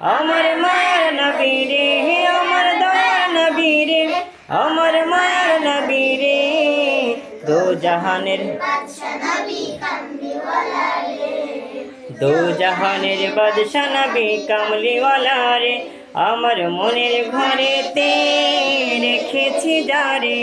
আমার মায়ের নবী রে আমার দয়ার নবী রে আমার মায়ের নবী রে। দো জাহানের দো জাহানের বাদশা নবী কমলিওয়ালা রে আমার মনের ঘরেতে রেখেছি যারে।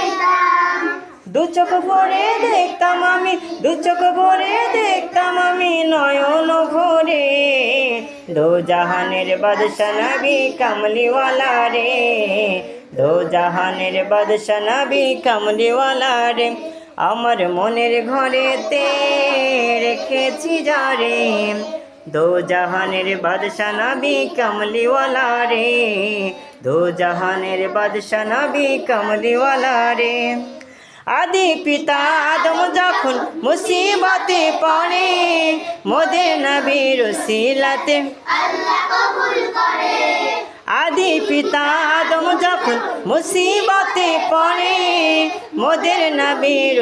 দু চোখ ভরে দেখতাম আমি, দু চোখ ভরে দেখতাম আমি নয়ন ভরে। দো জাহানের বাদশা নবী কমলিওয়ালা রে, দো জাহানের বাদশা নবী কমলিওয়ালা রে। আমার মনের ঘরে ঘরেতে রেখেছি যারে দো জাহানের বাদশা নবী কমলিওয়ালা রে, দো জাহানের বাদশা নবী কমলিওয়ালা রে। আদি পিতা আদম যখন মুসিবতে পড়ে, মোদের নবীর শিলাতে আদি পিতা আদম যখন মুসিবতে পড়ে, মোদের নবীর